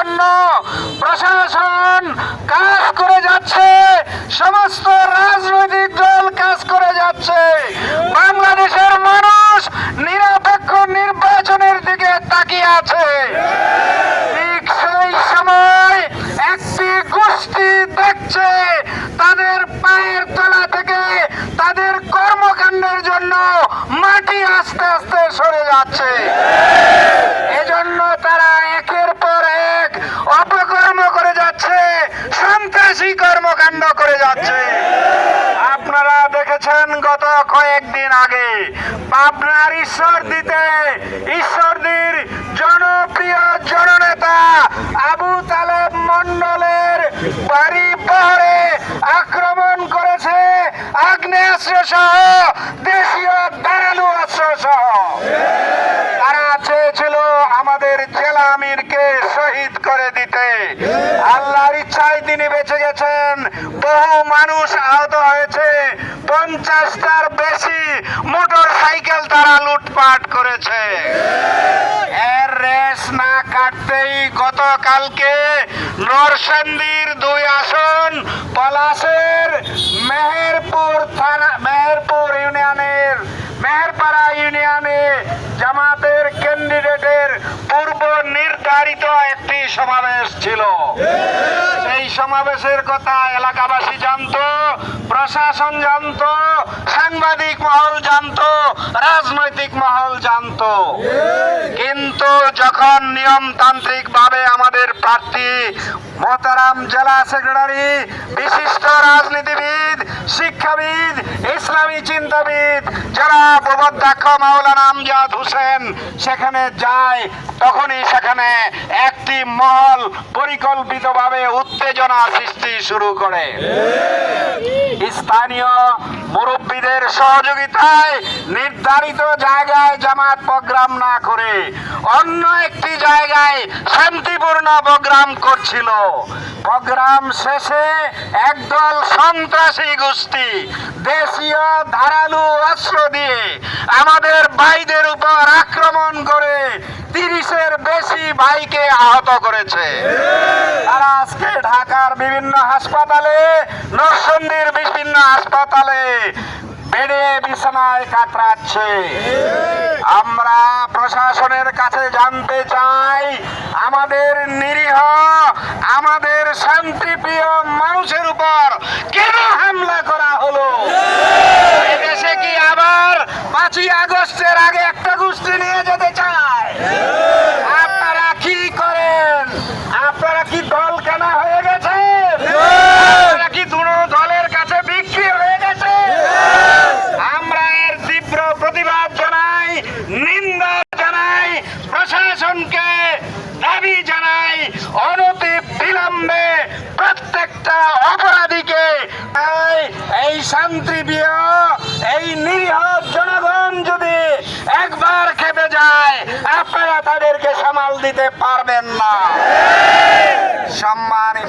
জন্য প্রশাসন কাজ করে যাচ্ছে। সমস্ত রাজনৈতিক দল কাজ করে যাচ্ছে। বাংলাদেশের মানুষ নিরপেক্ষ নির্বাচনের দিকে তাকিয়ে আছে। ঠিক সেই সময় একটি গোষ্ঠী দেখছে তাদের পায়ের তলা থেকে তাদের কর্মকাণ্ডের জন্য মাটি আস্তে আস্তে সরে যাচ্ছে এজন্য তারা একের পর এক অপকর্ম করে যাচ্ছে সন্ত্রাসী কর্মকাণ্ড করে যাচ্ছে। আপনারা দেখেছেন গত কয়েকদিন আগে পাবনার ঈশ্বর দিতে ঈশ্বরদীর জনপ্রিয় জননেতা আবু তালেব মন্ডলের বাড়ি পাহাড়ে আক্রমণ করেছে আগ্নেয়াস্ত্র সহ, দেশীয় ধারালু অস্ত্র সহ। তারা চেয়েছিল আমাদের জেলা আমিরকে শহীদ করে দিতে। আল্লাহর বেশি মোটর সাইকেল তারা লুটপাট করেছে। এর রেস না কাটতেই গতকালকে নরসিংদীর দুই আসন পলাশের মেহেরপুর থানা, মেহেরপুর ইউনিয়নের, মেহেরপাড়া ইউনিয়নে জামাতের ক্যান্ডিডেটের পূর্ব নির্ধারিত একটি সমাবেশ ছিল। সমাবেশের কথা এলাকাবাসী জানতো, প্রশাসন জানতো, সাংবাদিক মহল জানতো, রাজনৈতিক মহল জানতো। কিন্তু যখন নিয়মতান্ত্রিক ভাবে আমাদের প্রার্থী মোহতারাম জেলা সেক্রেটারি, বিশিষ্ট রাজনীতিবিদ, শিক্ষাবিদ, ইসলামী চিন্তাবিদ যারা প্রবদ্ধাক্ষ মাওলানা আমজাদ হোসেন সেখানে যায়, তখনই সেখানে একটি মহল পরিকল্পিতভাবে উত্তেজনা সৃষ্টি শুরু করে। স্থানীয় মুরব্বীদের সহযোগিতায় নির্ধারিত জায়গায় জামাত প্রোগ্রাম না করে অন্য একটি জায়গায় শান্তিপূর্ণ প্রোগ্রাম করছিল। প্রোগ্রাম শেষে একদল সন্ত্রাসী গোষ্ঠী, দেশীয় ধারালু অস্ত্র দিয়ে আমাদের ভাইদের উপর আক্রমণ করে তিরিশের বেশি ভাইকে আহত করেছে। তারা আজকে ঢাকার বিভিন্ন হাসপাতালে, নরসিংদীর বিভিন্ন হাসপাতালে বেডে বিছানায় কাতরাচ্ছে। আমরা প্রশাসনের কাছে জানতে চাই, আমাদের নিরীহ, আমাদের শান্তিপ্রিয় মানুষের উপর কেন আগস্টের আগে একটা গোষ্ঠী নিয়ে যেতে চায়। আপনারা কি করেন? আপনারা কি দল কেনা হয়ে গেছে? কি দুটো দলের কাছে বিক্রি হয়ে গেছে? আমরা এর তীব্র প্রতিবাদ জানাই, নিন্দা জানাই, প্রশাসনকে দাবি জানাই, অনতি বিলম্বে প্রত্যেকটা অপরাধীকে এই- শান্তি শান্তিপ্রিয় এই নিরীহ জনগণ যদি একবার খেপে যায় আপনারা তাদেরকে সামাল দিতে পারবেন না। সম্মানিত